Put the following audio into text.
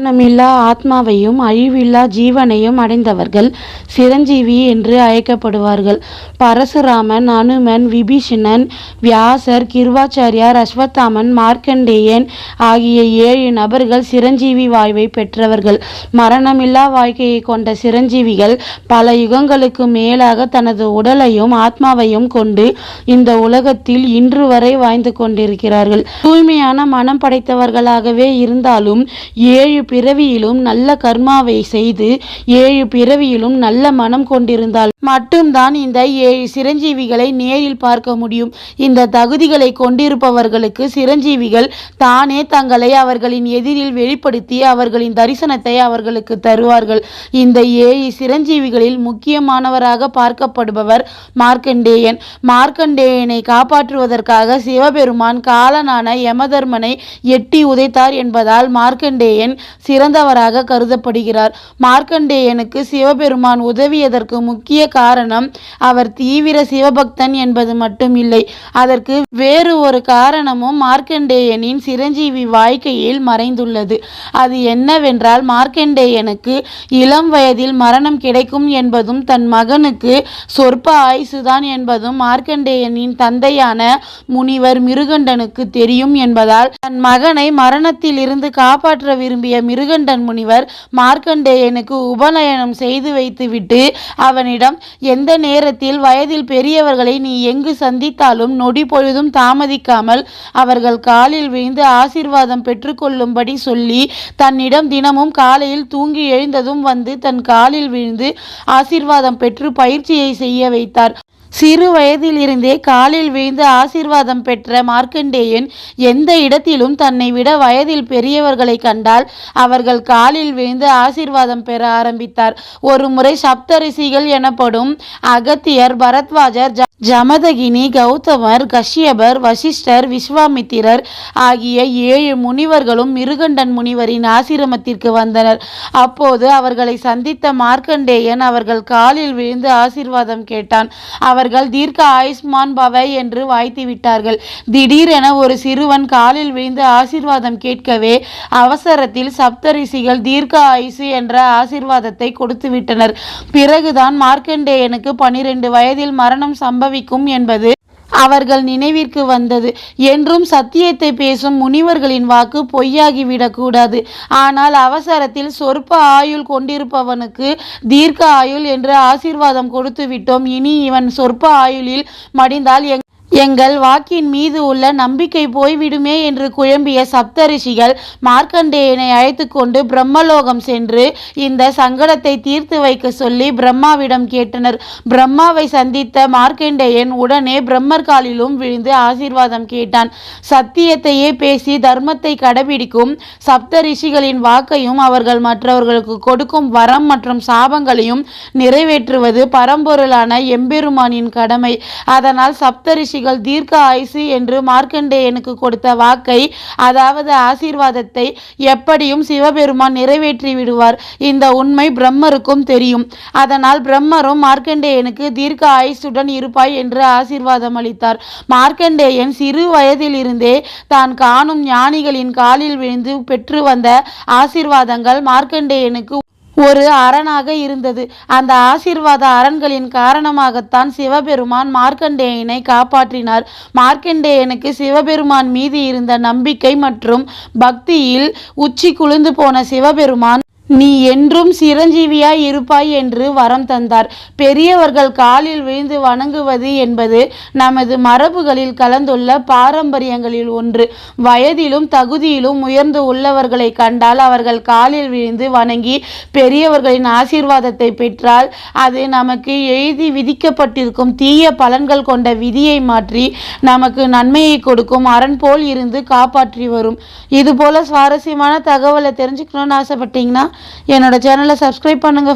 மரணமில்லா ஆத்மாவையும் அழிவில்லா ஜீவனையும் அடைந்தவர்கள் சிரஞ்சீவி என்று அழைக்கப்படுவார்கள். பரசுராமன் அனுமன் விபீஷணன் வியாசர் கிருவாச்சாரியார் அஸ்வத்தாமன் மார்க்கண்டேயன் ஆகிய ஏழு நபர்கள் சிரஞ்சீவி வாழ்வை பெற்றவர்கள். மரணமில்லா வாழ்க்கையை கொண்ட சிரஞ்சீவிகள் பல யுகங்களுக்கு மேலாக தனது உடலையும் ஆத்மாவையும் கொண்டு இந்த உலகத்தில் இன்று வரை வாழ்ந்து கொண்டிருக்கிறார்கள். தூய்மையான மனம் படைத்தவர்களாகவே இருந்தாலும் ஏழு பிறவியிலும் நல்ல கர்மாவை செய்து ஏழு பிறவியிலும் நல்ல மனம் கொண்டிருந்தால் மட்டும்தான் இந்த ஏழு சிரஞ்சீவிகளை நேரில் பார்க்க முடியும். இந்த தகுதிகளை கொண்டிருப்பவர்களுக்கு சிரஞ்சீவிகள் தானே தங்களை அவர்களின் எதிரில் வெளிப்படுத்தி அவர்களின் தரிசனத்தை அவர்களுக்கு தருவார்கள். இந்த ஏழு சிரஞ்சீவிகளில் முக்கியமானவராக பார்க்கப்படுபவர் மார்க்கண்டேயன். மார்க்கண்டேயனை காப்பாற்றுவதற்காக சிவபெருமான் காலனான யமதர்மனை எட்டி உதைத்தார் என்பதால் மார்க்கண்டேயன் சிறந்தவராக கருதப்படுகிறார். மார்க்கண்டேயனுக்கு சிவபெருமான் உதவியதற்கு முக்கிய காரணம் அவர் தீவிர சிவபக்தன் என்பது மட்டும் இல்லை. அதற்கு வேறு ஒரு காரணமும் மார்க்கண்டேயனின் சிரஞ்சீவி வாழ்க்கையில் மறைந்துள்ளது. அது என்னவென்றால் மார்க்கண்டேயனுக்கு இளம் வயதில் மரணம் கிடைக்கும் என்பதும் தன் மகனுக்கு சொற்ப ஆயுசுதான் என்பதும் மார்க்கண்டேயனின் தந்தையான முனிவர் மிருகண்டனுக்கு தெரியும் என்பதால் தன் மகனை மரணத்தில் இருந்து காப்பாற்ற விரும்பிய மிருகண்டன் முனிவர் மார்க்கண்டேயனுக்கு உபநயனம் செய்து வைத்துவிட்டு அவனிடம் எந்த நேரத்தில் வயதில் பெரியவர்களை நீ எங்கு சந்தித்தாலும் நொடி பொழுதும் தாமதிக்காமல் அவர்கள் காலில் விழுந்து ஆசீர்வாதம் பெற்றுக்கொள்ளும்படி சொல்லி தன்னிடம் தினமும் காலையில் தூங்கி எழுந்ததும் வந்து தன் காலில் விழுந்து ஆசீர்வாதம் பெற்று பயிற்சியை செய்ய வைத்தார். சிறு வயதிலிருந்தே காலில் விழுந்து ஆசீர்வாதம் பெற்ற மார்க்கண்டேயன் எந்த இடத்திலும் தன்னை விட வயதில் பெரியவர்களை கண்டால் அவர்கள் காலில் விழுந்து ஆசீர்வாதம் பெற ஆரம்பித்தார். ஒரு முறை சப்தரிசிகள் எனப்படும் அகத்தியர் பரத்வாஜர் ஜமதகினி கௌதமர் கஷ்யபர் வசிஷ்டர் விஸ்வாமித்திரர் ஆகிய ஏழு முனிவர்களும் மிருகண்டன் முனிவரின் ஆசிரமத்திற்கு வந்தனர். அப்போது அவர்களை சந்தித்த மார்க்கண்டேயன் அவர்கள் காலில் விழுந்து ஆசீர்வாதம் கேட்டான். அவர்கள் தீர்க்க ஆயுஷ்மான் பவ என்று வாய்த்து விட்டார்கள். திடீரென ஒரு சிறுவன் காலில் விழுந்து ஆசீர்வாதம் கேட்கவே அவசரத்தில் சப்தரிஷிகள் தீர்க்க ஆயுசு என்ற ஆசீர்வாதத்தை கொடுத்து விட்டனர். பிறகுதான் மார்க்கண்டேயனுக்கு பனிரெண்டு வயதில் மரணம் சம்பவிக்கும் என்பது அவர்கள் நினைவிற்கு வந்தது. என்றும் சத்தியத்தை பேசும் முனிவர்களின் வாக்கு பொய்யாகிவிடக்கூடாது. ஆனால் அவசரத்தில் சொற்ப ஆயுள் கொண்டிருப்பவனுக்கு தீர்க்க ஆயுள் என்று ஆசீர்வாதம் கொடுத்து விட்டோம் இனி இவன் சொற்ப ஆயுளில் மடிந்தால் எங் எங்கள் வாக்கின் மீது உள்ள நம்பிக்கை போய்விடுமே என்று குழம்பிய சப்தரிஷிகள் மார்க்கண்டேயனை அழைத்து கொண்டு பிரம்மலோகம் சென்று இந்த சங்கடத்தை தீர்த்து வைக்க சொல்லி பிரம்மாவிடம் கேட்டனர். பிரம்மாவை சந்தித்த மார்க்கண்டேயன் உடனே பிரம்மர் காலிலும் விழுந்து ஆசீர்வாதம் கேட்டான். சத்தியத்தையே பேசி தர்மத்தை கடைபிடிக்கும் சப்தரிஷிகளின் வாக்கையும் அவர்கள் மற்றவர்களுக்கு கொடுக்கும் வரம் மற்றும் சாபங்களையும் நிறைவேற்றுவது பரம்பொருளான எம்பெருமானின் கடமை. அதனால் சப்தரிஷி சப்தரிஷிகள் தீர்க்க ஆயுசு என்று மார்க்கண்டேயனுக்கு கொடுத்த வாக்கை அதாவது ஆசீர்வாதத்தை எப்படியும் சிவபெருமான் நிறைவேற்றி விடுவார். இந்த உண்மை பிரம்மருக்கும் தெரியும். அதனால் பிரம்மரும் மார்க்கண்டேயனுக்கு தீர்க்க ஆயுசுடன் இருப்பாய் என்று ஆசீர்வாதம் அளித்தார். மார்க்கண்டேயன் சிறு வயதிலிருந்தே தான் காணும் ஞானிகளின் காலில் விழுந்து பெற்று வந்த ஆசீர்வாதங்கள் மார்க்கண்டேயனுக்கு ஒரு அரணாக இருந்தது. அந்த ஆசீர்வாத அரண்களின் காரணமாகத்தான் சிவபெருமான் மார்க்கண்டேயனை காப்பாற்றினார். மார்க்கண்டேயனுக்கு சிவபெருமான் மீது இருந்த நம்பிக்கை மற்றும் பக்தியில் உச்சி குளிர்ந்து போன சிவபெருமான் நீ என்றும் சிரஞ்சீவியாய் இருப்பாய் என்று வரம் தந்தார். பெரியவர்கள் காலில் விழுந்து வணங்குவது என்பது நமது மரபுகளில் கலந்துள்ள பாரம்பரியங்களில் ஒன்று. வயதிலும் தகுதியிலும் உயர்ந்து உள்ளவர்களை கண்டால் அவர்கள் காலில் விழுந்து வணங்கி பெரியவர்களின் ஆசீர்வாதத்தை பெற்றால் அது நமக்கு எழுதி விதிக்கப்பட்டிருக்கும் தீய பலன்கள் கொண்ட விதியை மாற்றி நமக்கு நன்மையை கொடுக்கும் அரண் போல் இருந்து காப்பாற்றி வரும். இதுபோல சுவாரஸ்யமான தகவலை தெரிஞ்சுக்கணும்னு ஆசைப்பட்டீங்கன்னா என்னோட சேனலை சப்ஸ்கிரைப் பண்ணுங்க